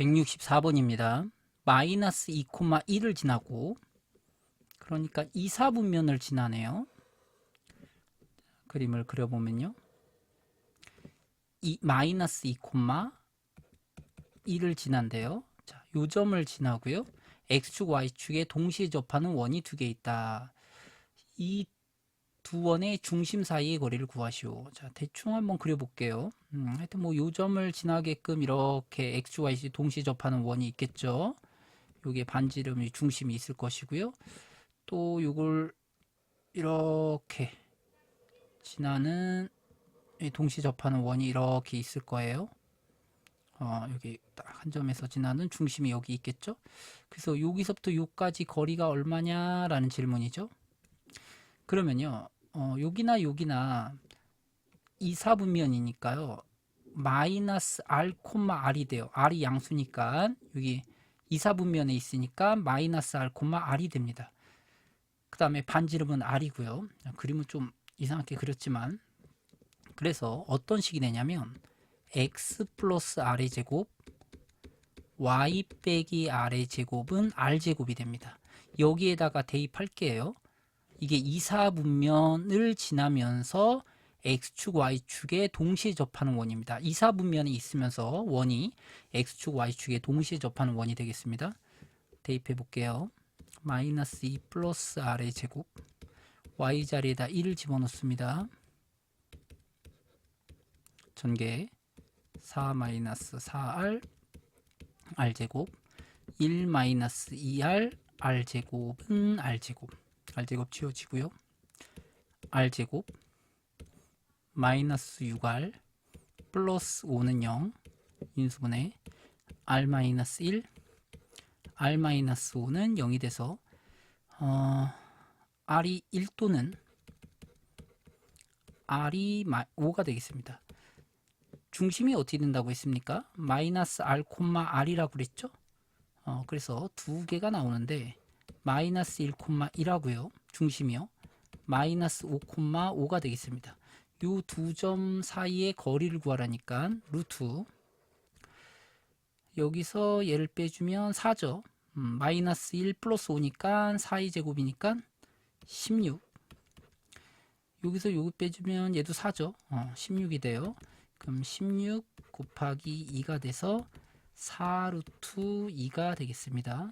164번입니다. 마이너스 2,1을 지나고 그러니까 2, 4분면을 지나네요. 그림을 그려보면요. 이 마이너스 2,1을 지난대요. 자, 요 점을 지나고요. x축, y축에 동시에 접하는 원이 두 개 있다. 이 두 원의 중심 사이의 거리를 구하시오. 자, 대충 한번 그려볼게요. 음, 하여튼 뭐 요 점을 지나게끔 이렇게 x축, y축 동시에 접하는 원이 있겠죠. 요게 반지름이 중심이 있을 것이고요. 또 요걸 이렇게 지나는 이 동시 접하는 원이 이렇게 있을 거예요. 어, 여기 딱 한 점에서 지나는 중심이 여기 있겠죠. 그래서 여기서부터 여기까지 거리가 얼마냐라는 질문이죠. 그러면요, 어, 여기나 여기나 2, 4분면이니까요. 마이너스 r, r이 돼요. r이 양수니까 여기 2, 4분면에 있으니까 마이너스 r, r이 됩니다. 그 다음에 반지름은 r이고요. 그림은 좀 이상하게 그렸지만 그래서 어떤 식이 되냐면 x 플러스 r의 제곱 y 빼기 r의 제곱은 r제곱이 됩니다. 여기에다가 대입할게요. 이게 2, 4분면을 지나면서 x축, y축에 동시에 접하는 원입니다. 2, 4분면이 있으면서 원이 x축, y축에 동시에 접하는 원이 되겠습니다. 대입해 볼게요. 마이너스 2 플러스 r의 제곱 y 자리에다 1을 집어넣습니다. 전개 4 마이너스 4r r 제곱 1 마이너스 2r r 제곱은 r 제곱 r 제곱 치워지고요. r 제곱 마이너스 6r 플러스 5는 0 인수분해 r 마이너스 1 r 마이너스 5는 0이 돼서 어, r이 1 또는 r이 5가 되겠습니다. 중심이 어떻게 된다고 했습니까? 마이너스 r, r이라고 그랬죠? 어, 그래서 두 개가 나오는데 마이너스 1, 1하고요. 중심이요. 마이너스 5, 5가 되겠습니다. 요 두 점 사이의 거리를 구하라니까 루트 여기서 얘를 빼주면 4죠. 음, 마이너스 1 플러스 5니까 4의 제곱이니까 16 여기서 요거 빼주면 얘도 4죠. 어, 16이 돼요. 그럼 16 곱하기 2가 돼서 4 루트 2가 되겠습니다.